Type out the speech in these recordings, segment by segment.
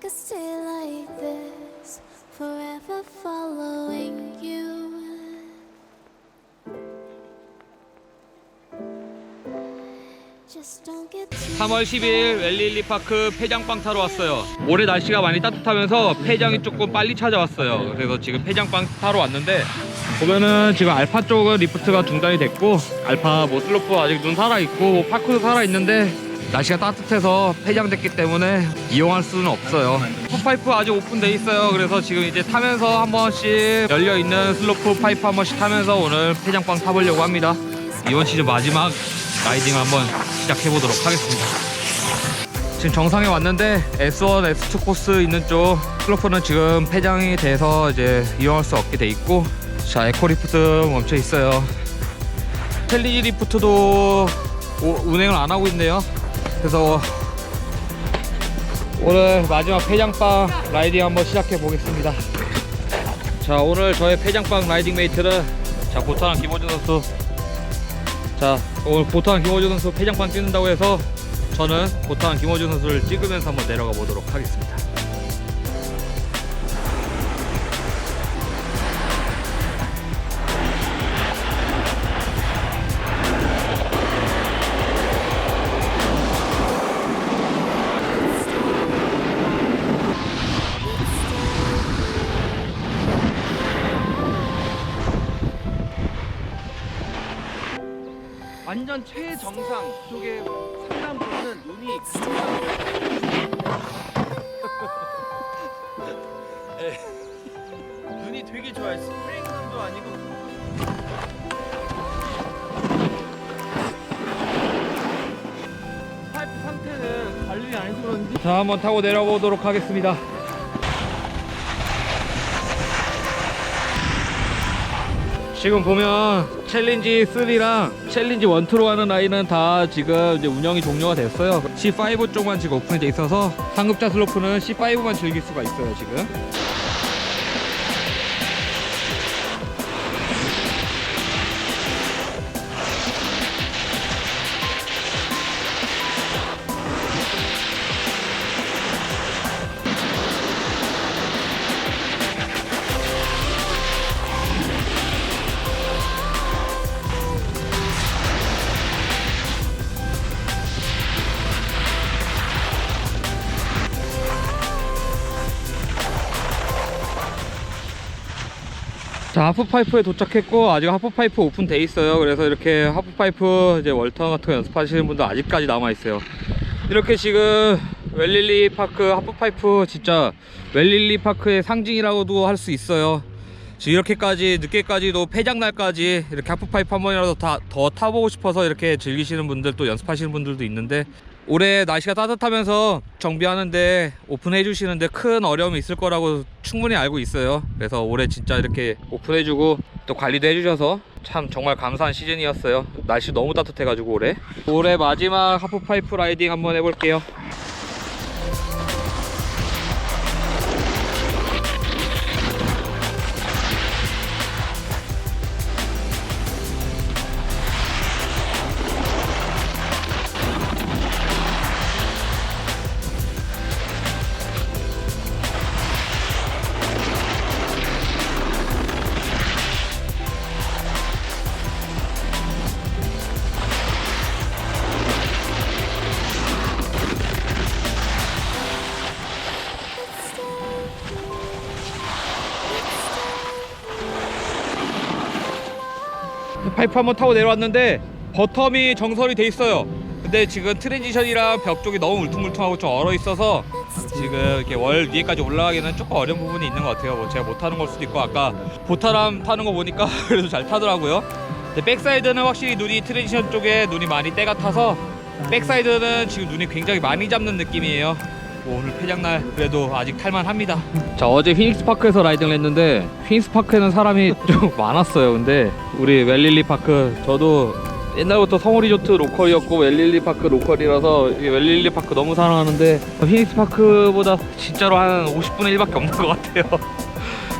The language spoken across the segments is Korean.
Could stay like this, forever following you. Just don't get too 3월 10일 웰릴리 파크 폐장빵 타러 왔어요. 올해 날씨가 많이 따뜻하면서 폐장이 조금 빨리 찾아왔어요. 그래서 지금 폐장빵 타러 왔는데 보면은 지금 알파 쪽은 리프트가 중단이 됐고 알파 뭐 슬로프 아직 눈 살아 있고 뭐 파크도 살아 있는데 날씨가 따뜻해서 폐장됐기 때문에 이용할 수는 없어요. 컵파이프 아직 오픈돼 있어요. 그래서 지금 이제 타면서 한 번씩 열려 있는 슬로프 파이프 한 번씩 타면서 오늘 폐장빵 타보려고 합니다. 이번 시즌 마지막 라이딩 한번 시작해 보도록 하겠습니다. 지금 정상에 왔는데 S1, S2 코스 있는 쪽 슬로프는 지금 폐장이 돼서 이제 이용할 수 없게 돼 있고 자 에코 리프트 멈춰 있어요. 텔리지 리프트도 오- 운행을 안 하고 있네요. 그래서 오늘 마지막 폐장빵 라이딩 한번 시작해 보겠습니다. 자 오늘 저의 폐장빵 라이딩 메이트는 자 보타랑 김호준 선수 자 오늘 보타랑 김호준 선수 폐장빵 뛰는다고 해서 저는 보타랑 김호준 선수를 찍으면서 한번 내려가 보도록 하겠습니다. 완전 최정상 쪽에 상단부는 눈이 예. 눈이 되게 좋아요. 스프링눈도 아니고 파이프 상태는 관리 안 해서 그런지 자 한번 타고 내려가 보도록 하겠습니다. 지금 보면 챌린지 3랑 챌린지 1, 2로 가는 라인은 다 지금 이제 운영이 종료가 됐어요. C5 쪽만 지금 오픈이 돼 있어서 상급자 슬로프는 C5만 즐길 수가 있어요 지금. 자 하프파이프에 도착했고 아직 하프파이프 오픈돼 있어요. 그래서 이렇게 하프파이프 이제 월턴 같은 거 연습하시는 분들 아직까지 남아 있어요. 이렇게 지금 웰릴리 파크 하프파이프 진짜 웰릴리 파크의 상징이라고도 할 수 있어요. 지금 이렇게까지 늦게까지도 폐장날까지 이렇게 하프파이프 한 번이라도 다, 더 타보고 싶어서 이렇게 즐기시는 분들 또 연습하시는 분들도 있는데 올해 날씨가 따뜻하면서 정비하는데 오픈해 주시는데 큰 어려움이 있을 거라고 충분히 알고 있어요. 그래서 올해 진짜 이렇게 오픈해 주고 또 관리도 해 주셔서 참 정말 감사한 시즌이었어요. 날씨 너무 따뜻해 가지고 올해. 올해 마지막 하프파이프 라이딩 한번 해볼게요 파이프 한번 타고 내려왔는데 버텀이 정설이 돼 있어요. 근데 지금 트랜지션이랑 벽 쪽이 너무 울퉁불퉁하고 좀 얼어 있어서 지금 이렇게 월 위에까지 올라가기는 조금 어려운 부분이 있는 것 같아요. 뭐 제가 못 타는 걸 수도 있고 아까 보타람 타는 거 보니까 그래도 잘 타더라고요. 근데 백사이드는 확실히 눈이 트랜지션 쪽에 눈이 많이 때가 타서 백사이드는 지금 눈이 굉장히 많이 잡는 느낌이에요. 뭐 오늘 폐장날 그래도 아직 탈만합니다. 자 어제 휘닉스 파크에서 라이딩을 했는데 휘닉스 파크에는 사람이 좀 많았어요. 근데 우리 웰릴리 파크 저도 옛날부터 성우 리조트 로컬이었고 웰릴리 파크 로컬이라서 이 웰릴리 파크 너무 사랑하는데 휘닉스 파크보다 진짜로 한 50분의 1밖에 없는 것 같아요.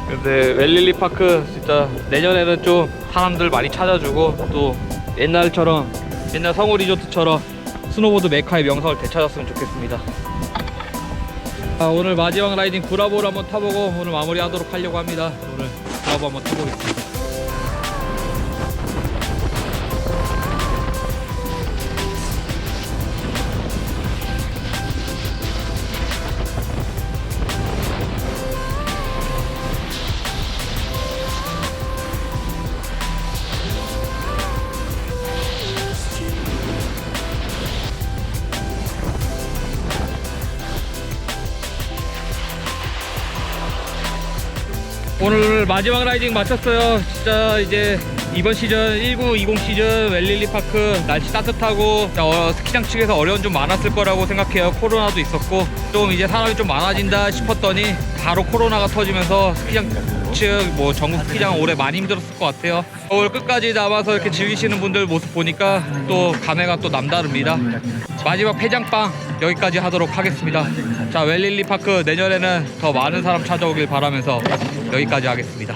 근데 웰릴리 파크 진짜 내년에는 좀 사람들 많이 찾아주고 또 옛날처럼 옛날 성우 리조트처럼 스노보드 메카의 명성을 되찾았으면 좋겠습니다. 아, 오늘 마지막 라이딩 브라보를 한번 타보고 오늘 마무리하도록 하려고 합니다. 오늘 브라보 한번 타보겠습니다. 오늘 마지막 라이딩 마쳤어요. 진짜 이제 이번 시즌 1920 시즌 웰릴리 파크 날씨 따뜻하고 어, 스키장 측에서 어려운 좀 많았을 거라고 생각해요. 코로나도 있었고 좀 이제 사람이 좀 많아진다 싶었더니 바로 코로나가 터지면서 스키장 측 뭐 전국 스키장 올해 많이 힘들었을 것 같아요. 겨울 끝까지 남아서 이렇게 즐기시는 분들 모습 보니까 또 감회가 또 남다릅니다. 마지막 폐장빵 여기까지 하도록 하겠습니다. 자 웰릴리 파크 내년에는 더 많은 사람 찾아오길 바라면서 여기까지 하겠습니다.